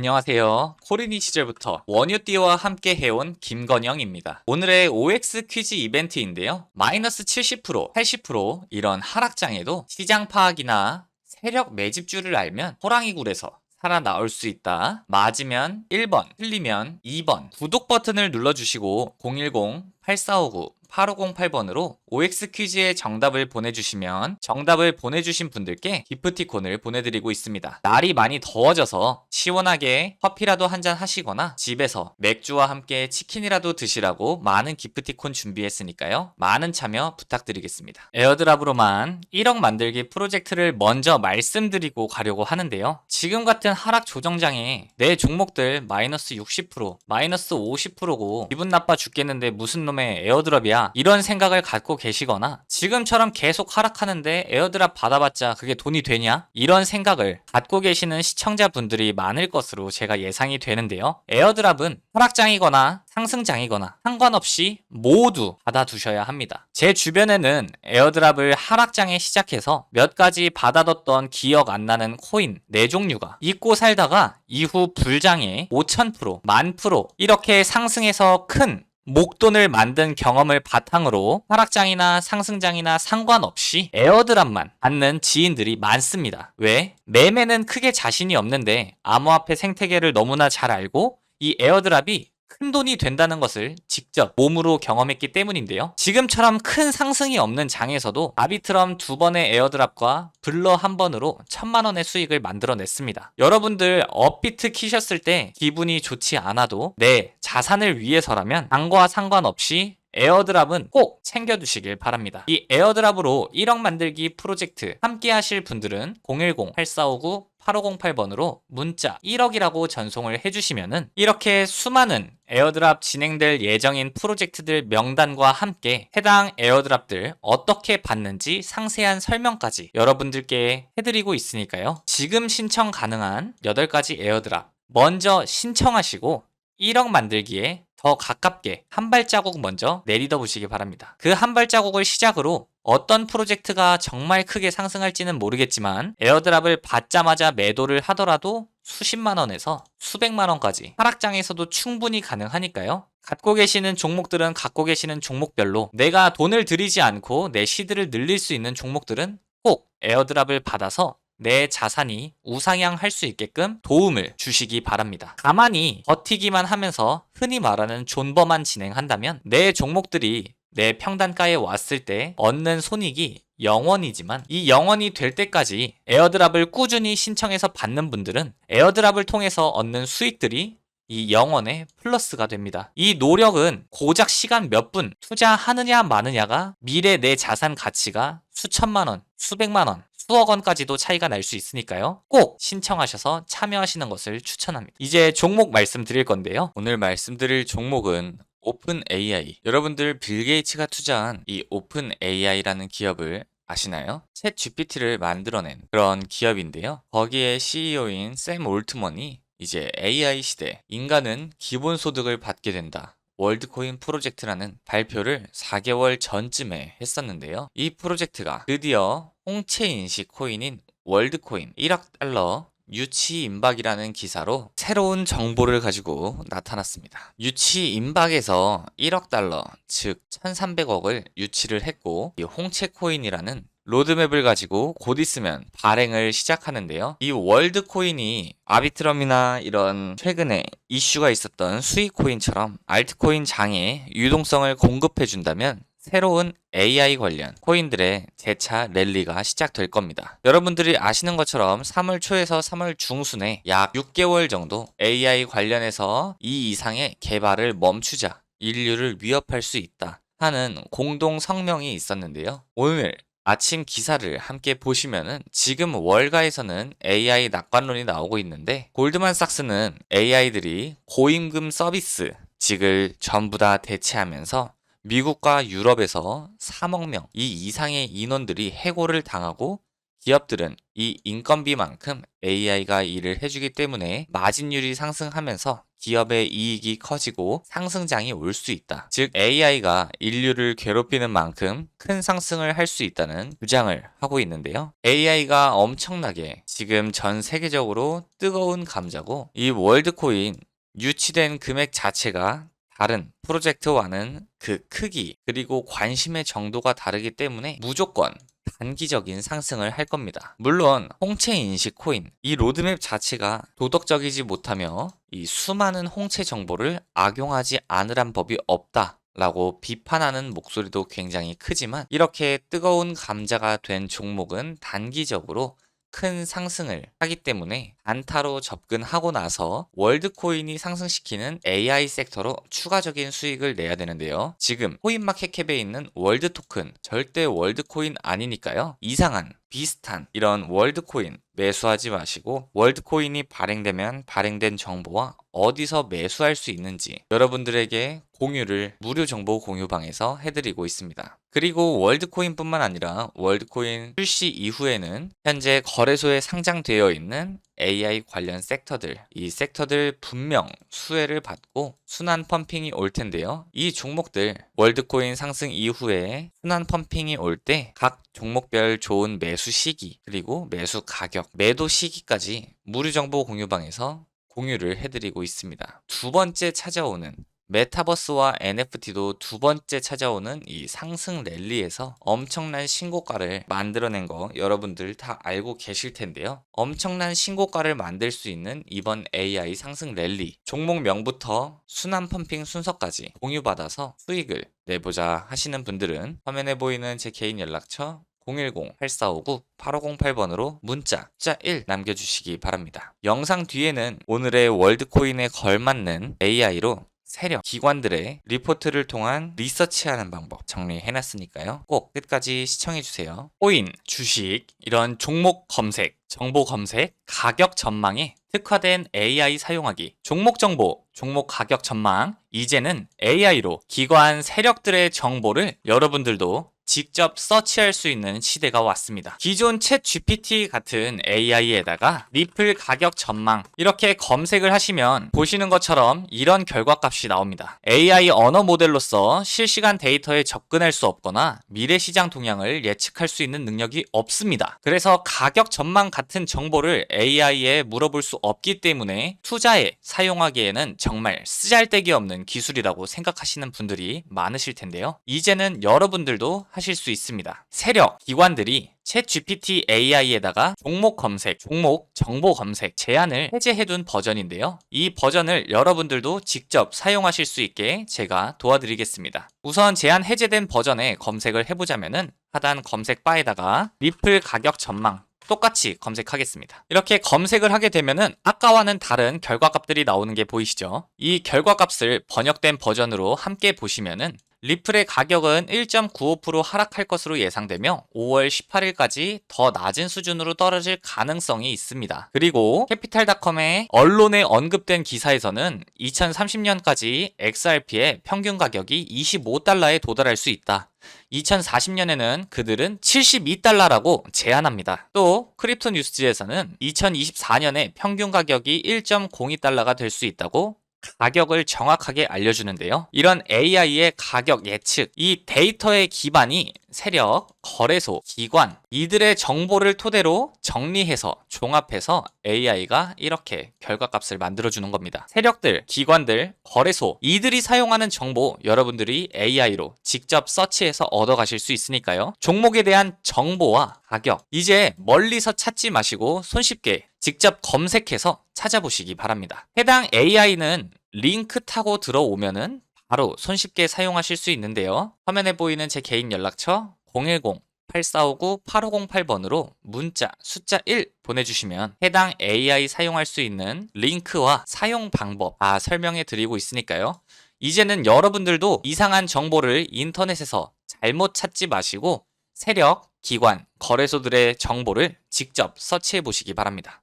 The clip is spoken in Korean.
안녕하세요. 코리니 시절부터 원유띠와 함께 해온 김건영입니다. 오늘의 OX 퀴즈 이벤트인데요. 마이너스 70%, 80% 이런 하락장에도 시장 파악이나 세력 매집주를 알면 호랑이 굴에서 살아나올 수 있다. 맞으면 1번, 틀리면 2번. 구독 버튼을 눌러주시고 010-8459 8508번으로 OX 퀴즈의 정답을 보내주시면 정답을 보내주신 분들께 기프티콘을 보내드리고 있습니다. 날이 많이 더워져서 시원하게 커피라도 한잔 하시거나 집에서 맥주와 함께 치킨이라도 드시라고 많은 기프티콘 준비했으니까요. 많은 참여 부탁드리겠습니다. 에어드랍으로만 1억 만들기 프로젝트를 먼저 말씀드리고 가려고 하는데요. 지금 같은 하락 조정장에 내 종목들 마이너스 60%, 마이너스 50%고 기분 나빠 죽겠는데 무슨 놈의 에어드랍이야. 이런 생각을 갖고 계시거나 지금처럼 계속 하락하는데 에어드랍 받아봤자 그게 돈이 되냐? 이런 생각을 갖고 계시는 시청자분들이 많을 것으로 제가 예상이 되는데요. 에어드랍은 하락장이거나 상승장이거나 상관없이 모두 받아두셔야 합니다. 제 주변에는 에어드랍을 하락장에 시작해서 몇 가지 받아뒀던 기억 안 나는 코인 4종류가 잊고 살다가 이후 불장에 5000%만 프로 이렇게 상승해서 큰 목돈을 만든 경험을 바탕으로 하락장이나 상승장이나 상관없이 에어드랍만 받는 지인들이 많습니다. 왜? 매매는 크게 자신이 없는데 암호화폐 생태계를 너무나 잘 알고 이 에어드랍이 큰 돈이 된다는 것을 직 접 몸으로 경험했기 때문인데요. 지금처럼 큰 상승이 없는 장에서도 아비트럼 두 번의 에어드랍과 블러 한 번으로 천만 원의 수익을 만들어냈습니다. 여러분들 업비트 키셨을 때 기분이 좋지 않아도 내 자산을 위해서라면 당과 상관없이 에어드랍은 꼭 챙겨두시길 바랍니다. 이 에어드랍으로 1억 만들기 프로젝트 함께 하실 분들은 010-8459 8508번으로 문자 1억이라고 전송을 해주시면은 이렇게 수많은 에어드랍 진행될 예정인 프로젝트들 명단과 함께 해당 에어드랍들 어떻게 받는지 상세한 설명까지 여러분들께 해드리고 있으니까요. 지금 신청 가능한 8가지 에어드랍 먼저 신청하시고 1억 만들기에 더 가깝게 한 발자국 먼저 내리더 보시기 바랍니다. 그 한 발자국을 시작으로 어떤 프로젝트가 정말 크게 상승할지는 모르겠지만 에어드랍을 받자마자 매도를 하더라도 수십만 원에서 수백만 원까지 하락장에서도 충분히 가능하니까요. 갖고 계시는 종목들은 갖고 계시는 종목별로 내가 돈을 들이지 않고 내 시드를 늘릴 수 있는 종목들은 꼭 에어드랍을 받아서 내 자산이 우상향할 수 있게끔 도움을 주시기 바랍니다. 가만히 버티기만 하면서 흔히 말하는 존버만 진행한다면 내 종목들이 내 평단가에 왔을 때 얻는 손익이 영원이지만 이 영원이 될 때까지 에어드랍을 꾸준히 신청해서 받는 분들은 에어드랍을 통해서 얻는 수익들이 이 영원의 플러스가 됩니다. 이 노력은 고작 시간 몇 분 투자하느냐 마느냐가 미래 내 자산 가치가 수천만 원, 수백만 원, 수억 원까지도 차이가 날 수 있으니까요. 꼭 신청하셔서 참여하시는 것을 추천합니다. 이제 종목 말씀드릴 건데요. 오늘 말씀드릴 종목은 오픈 AI. 여러분들 빌 게이츠가 투자한 이 오픈 AI라는 기업을 아시나요? 챗 GPT를 만들어낸 그런 기업인데요. 거기에 CEO인 샘 올트먼이 이제 AI 시대 인간은 기본 소득을 받게 된다. 월드코인 프로젝트라는 발표를 4개월 전쯤에 했었는데요. 이 프로젝트가 드디어 홍채 인식 코인인 월드코인 1억 달러 유치 임박이라는 기사로 새로운 정보를 가지고 나타났습니다. 유치 임박에서 1억 달러, 즉 1,300억을 유치를 했고 이 홍채 코인이라는 로드맵을 가지고 곧 있으면 발행을 시작하는데요. 이 월드 코인이 아비트럼이나 이런 최근에 이슈가 있었던 수익 코인처럼 알트코인 장에 유동성을 공급해 준다면 새로운 AI 관련 코인들의 재차 랠리가 시작될 겁니다. 여러분들이 아시는 것처럼 3월 초에서 3월 중순에 약 6개월 정도 AI 관련해서 이 이상의 개발을 멈추자 인류를 위협할 수 있다 하는 공동 성명이 있었는데요. 오늘 아침 기사를 함께 보시면은 지금 월가에서는 AI 낙관론이 나오고 있는데 골드만삭스는 AI들이 고임금 서비스 직을 전부 다 대체하면서 미국과 유럽에서 3억 명 이 이상의 인원들이 해고를 당하고 기업들은 이 인건비만큼 AI가 일을 해주기 때문에 마진율이 상승하면서 기업의 이익이 커지고 상승장이 올 수 있다. 즉 AI가 인류를 괴롭히는 만큼 큰 상승을 할 수 있다는 주장을 하고 있는데요. AI가 엄청나게 지금 전 세계적으로 뜨거운 감자고 이 월드코인 유치된 금액 자체가 다른 프로젝트와는 그 크기 그리고 관심의 정도가 다르기 때문에 무조건 단기적인 상승을 할 겁니다. 물론 홍채 인식 코인 이 로드맵 자체가 도덕적이지 못하며 이 수많은 홍채 정보를 악용하지 않으란 법이 없다. 라고 비판하는 목소리도 굉장히 크지만 이렇게 뜨거운 감자가 된 종목은 단기적으로 큰 상승을 하기 때문에 단타로 접근하고 나서 월드코인이 상승시키는 AI 섹터로 추가적인 수익을 내야 되는데요. 지금 코인마켓캡에 있는 월드 토큰 절대 월드코인 아니니까요. 이상한 비슷한 이런 월드코인 매수하지 마시고 월드코인이 발행되면 발행된 정보와 어디서 매수할 수 있는지 여러분들에게 공유를 무료 정보 공유방에서 해드리고 있습니다. 그리고 월드코인뿐만 아니라 월드코인 출시 이후에는 현재 거래소에 상장되어 있는 AI 관련 섹터들, 이 섹터들 분명 수혜를 받고 순환 펌핑이 올 텐데요. 이 종목들 월드코인 상승 이후에 순환 펌핑이 올 때 각 종목별 좋은 매수 시기, 그리고 매수 가격, 매도 시기까지 무료 정보 공유방에서 공유를 해드리고 있습니다. 두 번째 찾아오는 메타버스와 NFT도 두 번째 찾아오는 이 상승 랠리에서 엄청난 신고가를 만들어낸 거 여러분들 다 알고 계실 텐데요. 엄청난 신고가를 만들 수 있는 이번 AI 상승 랠리 종목명부터 순환 펌핑 순서까지 공유받아서 수익을 내보자 하시는 분들은 화면에 보이는 제 개인 연락처 010-8459-8508번으로 문자 숫자 1 남겨주시기 바랍니다. 영상 뒤에는 오늘의 월드코인에 걸맞는 AI로 세력, 기관들의 리포트를 통한 리서치하는 방법 정리해놨으니까요. 꼭 끝까지 시청해주세요. 코인, 주식, 이런 종목 검색, 정보 검색, 가격 전망에 특화된 AI 사용하기, 종목 정보, 종목 가격 전망, 이제는 AI로 기관 세력들의 정보를 여러분들도 직접 서치할 수 있는 시대가 왔습니다. 기존 챗 GPT 같은 AI에다가 리플 가격 전망 이렇게 검색을 하시면 보시는 것처럼 이런 결과값이 나옵니다. AI 언어 모델로서 실시간 데이터에 접근할 수 없거나 미래 시장 동향을 예측할 수 있는 능력이 없습니다. 그래서 가격 전망 같은 정보를 AI에 물어볼 수 없기 때문에 투자에 사용하기에는 정말 쓰잘데기 없는 기술이라고 생각하시는 분들이 많으실 텐데요. 이제는 여러분들도 하실 수 있습니다. 세력, 기관들이 챗 GPT AI에다가 종목 검색, 종목 정보 검색 제한을 해제해둔 버전인데요. 이 버전을 여러분들도 직접 사용하실 수 있게 제가 도와드리겠습니다. 우선 제한 해제된 버전에 검색을 해보자면은 하단 검색 바에다가 리플 가격 전망 똑같이 검색하겠습니다. 이렇게 검색을 하게 되면은 아까와는 다른 결과값들이 나오는 게 보이시죠? 이 결과값을 번역된 버전으로 함께 보시면은 리플의 가격은 1.95% 하락할 것으로 예상되며 5월 18일까지 더 낮은 수준으로 떨어질 가능성이 있습니다. 그리고 캐피탈닷컴의 언론에 언급된 기사에서는 2030년까지 XRP의 평균 가격이 25달러에 도달할 수 있다. 2040년에는 그들은 72달러라고 제안합니다. 또 크립토 뉴스지에서는 2024년에 평균 가격이 1.02달러가 될 수 있다고 가격을 정확하게 알려주는데요. 이런 AI의 가격 예측, 이 데이터의 기반이 세력, 거래소, 기관, 이들의 정보를 토대로 정리해서 종합해서 AI가 이렇게 결과값을 만들어주는 겁니다. 세력들, 기관들, 거래소, 이들이 사용하는 정보 여러분들이 AI로 직접 서치해서 얻어가실 수 있으니까요. 종목에 대한 정보와 가격, 이제 멀리서 찾지 마시고 손쉽게 직접 검색해서 찾아보시기 바랍니다. 해당 AI는 링크 타고 들어오면은 바로 손쉽게 사용하실 수 있는데요. 화면에 보이는 제 개인 연락처 010-8459-8508번으로 문자 숫자 1 보내주시면 해당 AI 사용할 수 있는 링크와 사용 방법 다 설명해 드리고 있으니까요. 이제는 여러분들도 이상한 정보를 인터넷에서 잘못 찾지 마시고 세력, 기관, 거래소들의 정보를 직접 서치해 보시기 바랍니다.